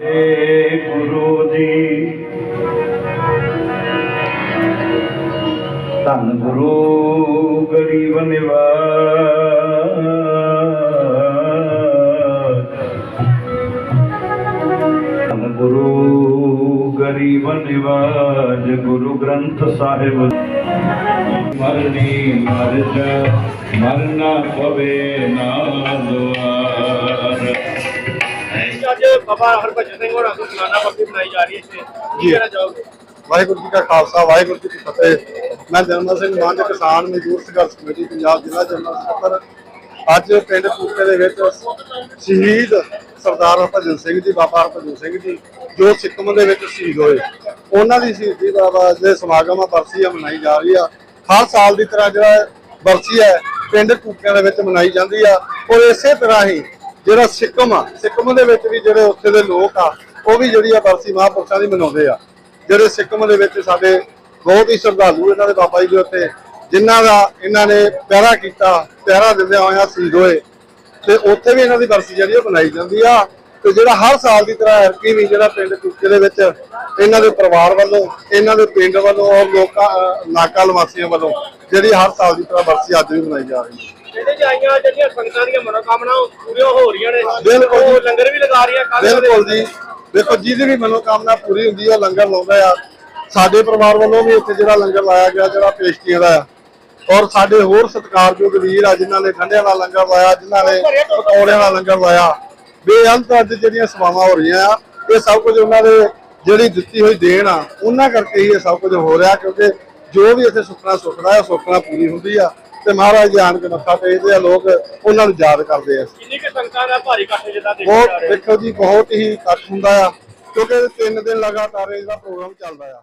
ਗੁਰੂ ਜੀ। ਧੰਨ ਗੁਰੂ ਗਰੀਬ ਨਿਵਾਜ ਧੰਨ ਗੁਰੂ ਗਰੀਬ ਨਿਵਾਜ ਗੁਰੂ ਗ੍ਰੰਥ ਸਾਹਿਬ। ਮਰਨੀ ਮਰ ਜਾ ਮਰਨਾ ਪਵੇ ਨਾ ਦੁਆਰ। ਅੱਜ ਬਾਬਾ ਹਰਭਜਨ ਸਿੰਘ ਹੋਰਾਂ ਤੋਂ ਸਾਲਾਨਾ ਬਰਸੀ ਮਨਾਈ ਜਾ ਰਹੀ ਹੈ ਇੱਥੇ। ਕੀ ਕਹਿਣਾ ਚਾਹੋਗੇ? ਵਾਹਿਗੁਰੂ ਜੀ ਕਾ ਖਾਲਸਾ ਵਾਹਿਗੁਰੂ ਜੀ ਕੀ ਫਤਿਹ। ਮੈਂ ਜਨਮਲ ਸਿੰਘ ਮਾਨ ਕਿਸਾਨ ਮਜ਼ਦੂਰ ਸੰਘਰਸ਼ ਕਮੇਟੀ ਪੰਜਾਬ ਜ਼ਿਲ੍ਹਾ ਜਨਰਲ ਸਕੱਤਰ। ਅੱਜ ਪਿੰਡ ਕੂਕੇ ਦੇ ਵਿੱਚ ਸ਼ਹੀਦ ਸਰਦਾਰ ਹਰਭਜਨ ਸਿੰਘ ਜੀ ਬਾਬਾ ਹਰਭਜਨ ਸਿੰਘ ਜੀ ਜੋ ਸਿੱਕਮ ਦੇ ਵਿੱਚ ਸ਼ਹੀਦ ਹੋਏ। ਉਹਨਾਂ ਦੀ ਸ਼ਹੀਦੀ ਬਾਬਾ ਦੇ ਸਮਾਗਮ ਆ ਬਰਸੀ ਆ ਮਨਾਈ ਜਾ ਰਹੀ ਆ। ਹਰ ਸਾਲ ਦੀ ਤਰ੍ਹਾਂ ਜਿਹੜਾ ਬਰਸੀ ਹੈ ਪਿੰਡ ਕੂਕਿਆਂ ਦੇ ਵਿੱਚ ਮਨਾਈ ਜਾਂਦੀ ਆ। ਔਰ ਇਸੇ ਤਰ੍ਹਾਂ ਹੀ ਜਿਹੜਾ ਸਿੱਕਮ ਆ, ਸਿੱਕਮ ਦੇ ਵਿੱਚ ਵੀ ਜਿਹੜੇ ਉੱਥੇ ਦੇ ਲੋਕ ਆ, ਉਹ ਵੀ ਜਿਹੜੀ ਆ ਬਰਸੀ ਮਹਾਂਪੁਰਸ਼ਾਂ ਦੀ ਮਨਾਉਂਦੇ ਆ। ਜਿਹੜੇ ਸਿੱਕਮ ਦੇ ਵਿੱਚ ਸਾਡੇ ਬਹੁਤ ਹੀ ਸ਼ਰਧਾਲੂ ਇਹਨਾਂ ਦੇ ਬਾਬਾ ਜੀ ਦੇ ਉੱਤੇ, ਜਿਨ੍ਹਾਂ ਦਾ ਇਹਨਾਂ ਨੇ ਪਹਿਰਾ ਕੀਤਾ, ਪਹਿਰਾ ਦਿੰਦੇ ਹੋਇਆ ਸ਼ਹੀਦ ਹੋਏ। ਤੇ ਉੱਥੇ ਵੀ ਇਹਨਾਂ ਦੀ ਬਰਸੀ ਜਿਹੜੀ ਉਹ ਮਨਾਈ ਜਾਂਦੀ ਆ। ਤੇ ਜਿਹੜਾ ਹਰ ਸਾਲ ਦੀ ਤਰ੍ਹਾਂ ਐਰਕੀ ਵੀ ਜਿਹੜਾ ਪਿੰਡ ਕੁੱਕੇ ਦੇ ਵਿੱਚ ਇਹਨਾਂ ਦੇ ਪਰਿਵਾਰ ਵੱਲੋਂ, ਇਹਨਾਂ ਦੇ ਪਿੰਡ ਵੱਲੋਂ ਔਰ ਲੋਕਾਂ ਨਾਕਾ ਨਿਵਾਸੀਆਂ ਵੱਲੋਂ ਜਿਹੜੀ ਹਰ ਸਾਲ ਦੀ ਤਰ੍ਹਾਂ ਬਰਸੀ ਅੱਜ ਵੀ ਮਨਾਈ ਜਾ ਰਹੀ ਹੈ। ਇਹਦੇ ਚ ਆਈਆਂ ਜਿਹੜੀਆਂ ਸੰਗਤਾਂ ਦੀਆਂ ਮਨੋਕਾਮਨਾ ਉਹ ਪੂਰੀਆਂ ਹੋ ਰਹੀਆਂ ਨੇ। ਬਿਲਕੁਲ ਜੀ। ਉਹ ਲੰਗਰ ਵੀ ਲਗਾ ਰਹੀਆਂ ਕੱਲ੍ਹ ਬਿਲਕੁਲ ਜੀ। ਦੇਖੋ ਜਿਹਦੀ ਵੀ ਮਨੋਕਾਮਨਾ ਪੂਰੀ ਹੁੰਦੀ ਹੈ ਲੰਗਰ ਲਾਉਂਦਾ ਆ। ਸਾਡੇ ਪਰਿਵਾਰ ਵੱਲੋਂ ਵੀ ਇੱਥੇ ਜਿਹੜਾ ਲੰਗਰ ਲਾਇਆ ਗਿਆ ਜਿਹੜਾ ਪੇਸ਼ਟੀਆਂ ਦਾ ਆ। ਔਰ ਸਾਡੇ ਹੋਰ ਸਤਿਕਾਰਯੋਗ ਵੀਰ ਆ ਜਿਨ੍ਹਾਂ ਨੇ ਠੰਡਿਆਂ ਦਾ ਲੰਗਰ ਲਾਇਆ ਜਿਨ੍ਹਾਂ ਨੇ ਪਕੌੜਿਆਂ ਦਾ ਲੰਗਰ ਲਾਇਆ। ਬੇਅੰਤ ਅੱਜ ਜਿਹੜੀਆਂ ਸੇਵਾਵਾਂ ਹੋ ਰਹੀਆਂ ਆ ਇਹ ਸਭ ਕੁਝ ਉਹਨਾਂ ਦੇ ਜਿਹੜੀ ਦਿੱਤੀ ਹੋਈ ਦੇਣ ਆ ਉਹਨਾਂ ਕਰਕੇ ਹੀ ਇਹ ਸਭ ਕੁਝ ਹੋ ਰਿਹਾ ਕਿਉਂਕਿ ਜੋ ਵੀ ਇੱਥੇ ਸੁੱਖਣਾ ਸੁੱਖਦਾ ਹੈ ਸੁੱਖਣਾ ਪੂਰੀ ਹੁੰਦੀ ਆ। ਤੇ ਮਹਾਰਾਜ ਦੇ ਆਣ ਕੇ ਮੱਥਾ ਟੇਕਦੇ ਆ ਲੋਕ ਉਹਨਾਂ ਨੂੰ ਯਾਦ ਕਰਦੇ ਆ। ਕਿੰਨੀ ਕਿ ਸੰਗਤਾਂ ਦਾ ਭਾਰੀ ਇਕੱਠ ਜਿੱਦਾਂ ਦੇਖਿਆ ਬਹੁਤ ਰਿਹਾ। ਦੇਖੋ ਜੀ ਬਹੁਤ ਹੀ ਇਕੱਠ ਹੁੰਦਾ ਆ ਕਿਉਂਕਿ ਤਿੰਨ ਦਿਨ ਲਗਾਤਾਰ ਇਹਦਾ ਪ੍ਰੋਗਰਾਮ ਚੱਲਦਾ ਆ।